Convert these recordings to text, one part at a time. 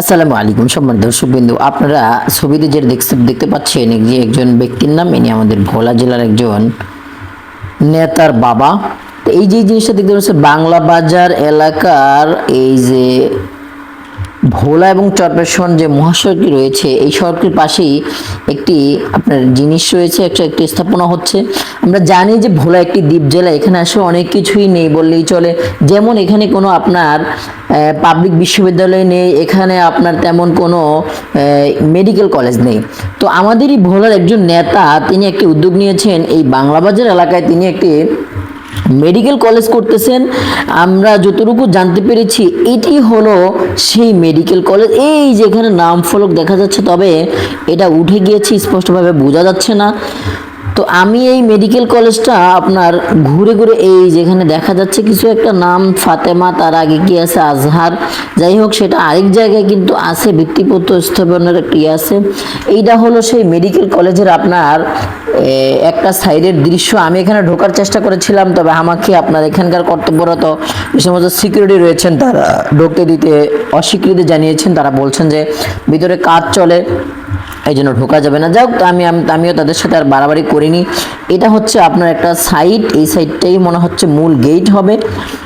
আসসালামু আলাইকুম সম্মানিত দর্শকবৃন্দু, আপনারা ছবিতে যে দেখতে দেখতে পাচ্ছেন যে একজন ব্যক্তির নাম, ইনি আমাদের ভোলা জেলার একজন নেতার বাবা। তো এই যে জিনিসটা দেখতে পাচ্ছেন, বাংলা বাজার এলাকার এই যে ভোলা এবং চরপেশন যে মহাসড়কটি রয়েছে, এই সড়কের পাশেই একটি আপনার জিনিস রয়েছে, একটা একটি স্থাপনা হচ্ছে। আমরা জানি যে ভোলা একটি দ্বীপ জেলা, এখানে আসলে অনেক কিছুই নেই বললেই চলে। যেমন এখানে কোনো আপনার পাবলিক বিশ্ববিদ্যালয় নেই, এখানে আপনার তেমন কোনো মেডিকেল কলেজ নেই। তো আমাদেরই ভোলার একজন নেতা, তিনি একটি উদ্যোগ নিয়েছেন, এই বাংলা বাজার এলাকায় তিনি একটি মেডিকেল কলেজ করতেছেন, আমরা যতটুকু জানতে পেরেছি, এটি হলো সেই মেডিকেল কলেজ। এই যেখানে নাম ফলক দেখা যাচ্ছে, তবে এটা উঠে গিয়েছে, স্পষ্টভাবে বোঝা যাচ্ছে না। তো আমি এই মেডিকেল কলেজটা আপনার ঘুরে ঘুরে এই যেখানে দেখা যাচ্ছে কিছু একটা নাম ফাতেমা, তার আগে কি আছে? আজহার। যাই হোক, সেটা আরেক জায়গায় কিন্তু আছে ভিত্তিপত্র স্থাপনের একটা ইয়ে আছে। এইটা হলো সেই মেডিকেল কলেজের আপনার একটা সাইডের দৃশ্য। আমি এখানে ঢোকার চেষ্টা করেছিলাম, তবে আমাকে আপনার এখানকার কর্তব্যরত যে সমস্ত সিকিউরিটি রয়েছেন, তারা ঢুকতে দিতে অস্বীকৃতি জানিয়েছেন। তারা বলছেন যে, ভিতরে কাজ চলে। এই জন্য ঢোকা যাবে না। যাক, আমি, আমি- আমিও তাদের সাথে আর বাড়াবাড়ি করিনি। এটা হচ্ছে আপনার একটা সাইট এই সাইটটাই মনে হচ্ছে মূল গেট হবে।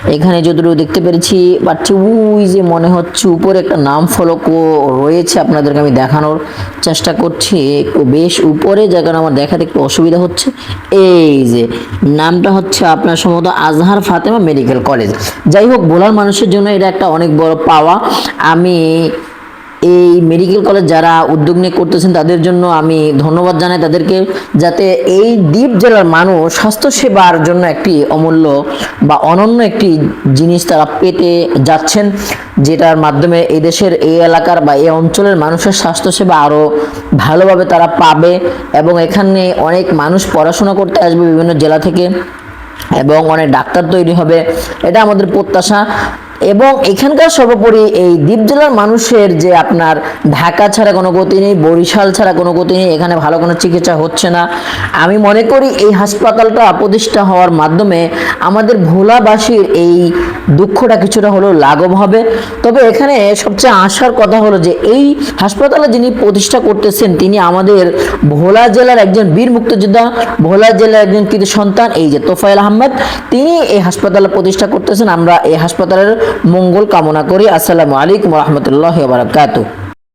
এখানে যতটুকু দেখতে পেরেছি পাচ্ছি ওই যে মনে হচ্ছে উপরে একটা নাম ফলকও রয়েছে আপনাদেরকে আমি দেখানোর চেষ্টা করছি। বেশ উপরে, যার কারণে আমার দেখাতে একটু অসুবিধা হচ্ছে। এই যে, নামটা হচ্ছে আপনার সম্ভবত আজহার ফাতেমা মেডিকেল কলেজ। যাই হোক, ভোলার মানুষের জন্য এটা একটা অনেক বড় পাওয়া। আমি এই মেডিকেল কলেজ যারা উদ্যোগ নিয়ে করতেছেন, তাদের জন্য আমি ধন্যবাদ জানাই। তাদেরকে যাতে এই দ্বীপ জেলার মানুষ স্বাস্থ্যসেবার জন্য একটি অমূল্য বা অনন্য একটি জিনিস তারা পেতে যাচ্ছেন, যেটার মাধ্যমে এই দেশের এই এলাকার বা এই অঞ্চলের মানুষের স্বাস্থ্যসেবা আরও ভালোভাবে তারা পাবে এবং এখানে অনেক মানুষ পড়াশোনা করতে আসবে বিভিন্ন জেলা থেকে এবং অনেক ডাক্তার তৈরি হবে। এটা আমাদের প্রত্যাশা। এবং এখানকার সর্বোপরি এই দ্বীপ জেলার মানুষের যে আপনার ঢাকা ছাড়া কোনো গতি নেই, বরিশাল ছাড়া কোনো গতি নেই, এখানে ভালো কোনো চিকিৎসা হচ্ছে না। আমি মনে করি এই হাসপাতালটা প্রতিষ্ঠা হওয়ার মাধ্যমে আমাদের ভোলাবাসীর এই দুঃখটা কিছুটা হলেও লাঘব হবে। তবে এখানে সবচেয়ে আসার কথা হলো যে এই হাসপাতালে যিনি প্রতিষ্ঠা করতেছেন, তিনি আমাদের ভোলা জেলার একজন বীর মুক্তিযোদ্ধা, ভোলা জেলার একজন কৃতি সন্তান, এই যে তোফায়েল আহমেদ, তিনি এই হাসপাতালে প্রতিষ্ঠা করতেছেন। আমরা এই হাসপাতালের মঙ্গল কামনা করি। আসসালামু আলাইকুম রহমতুল্লাহ বারাকাতু